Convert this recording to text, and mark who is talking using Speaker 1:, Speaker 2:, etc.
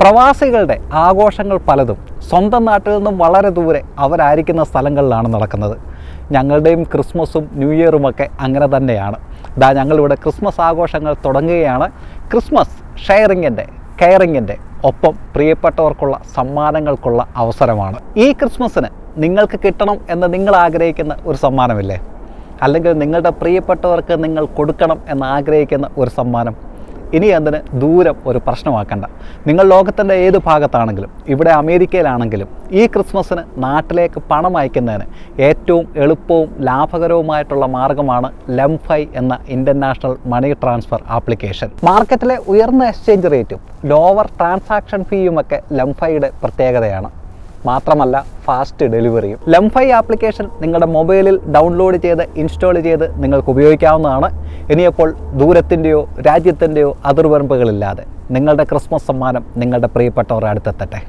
Speaker 1: പ്രവാസികളുടെ ആഘോഷങ്ങൾ പലതും സ്വന്തം നാട്ടിൽ നിന്നും വളരെ ദൂരെ അവരായിരിക്കുന്ന സ്ഥലങ്ങളിലാണ് നടക്കുന്നത്. ഞങ്ങളുടെയും ക്രിസ്മസും ന്യൂ ഇയറുമൊക്കെ അങ്ങനെ തന്നെയാണ്. ദാ ഞങ്ങളിവിടെ ക്രിസ്മസ് ആഘോഷങ്ങൾ തുടങ്ങുകയാണ്. ക്രിസ്മസ് ഷെയറിങ്ങിന്റെ കെയറിങ്ങിന്റെ ഒപ്പം പ്രിയപ്പെട്ടവർക്കുള്ള സമ്മാനങ്ങൾക്കുള്ള അവസരമാണ്. ഈ ക്രിസ്മസിന് നിങ്ങൾക്ക് കിട്ടണം എന്ന് നിങ്ങൾ ആഗ്രഹിക്കുന്ന ഒരു സമ്മാനമില്ലേ? അല്ലെങ്കിൽ നിങ്ങളുടെ പ്രിയപ്പെട്ടവർക്ക് നിങ്ങൾ കൊടുക്കണം എന്ന് ആഗ്രഹിക്കുന്ന ഒരു സമ്മാനം ഇനി അതിന് ദൂരം ഒരു പ്രശ്നമാക്കണ്ട. നിങ്ങൾ ലോകത്തിന്റെ ഏത് ഭാഗത്താണെങ്കിലും ഇവിടെ അമേരിക്കയിലാണെങ്കിലും ഈ ക്രിസ്മസിന് നാട്ടിലേക്ക് പണം അയക്കുന്നതിന് ഏറ്റവും എളുപ്പവും ലാഭകരവുമായിട്ടുള്ള മാർഗമാണ് ലംഫൈ എന്ന ഇന്റർനാഷണൽ മണി ട്രാൻസ്ഫർ ആപ്ലിക്കേഷൻ. മാർക്കറ്റിലെ ഉയർന്ന എക്സ്ചേഞ്ച് റേറ്റും ലോവർ ട്രാൻസാക്ഷൻ ഫീയുമൊക്കെ ലംഫൈയുടെ പ്രത്യേകതയാണ്. മാത്രമല്ല ഫാസ്റ്റ് ഡെലിവറിയും ലംഫൈ ആപ്ലിക്കേഷൻ നിങ്ങളുടെ മൊബൈലിൽ ഡൗൺലോഡ് ചെയ്ത് ഇൻസ്റ്റാൾ ചെയ്ത് നിങ്ങൾക്ക് ഉപയോഗിക്കാവുന്നതാണ്. ഇനിയപ്പോൾ ദൂരത്തിന്റെയോ രാജ്യത്തിന്റെയോ അതിർവരമ്പുകളില്ലാതെ നിങ്ങളുടെ ക്രിസ്മസ് സമ്മാനം നിങ്ങളുടെ പ്രിയപ്പെട്ടവരുടെ അടുത്തെത്തട്ടെ.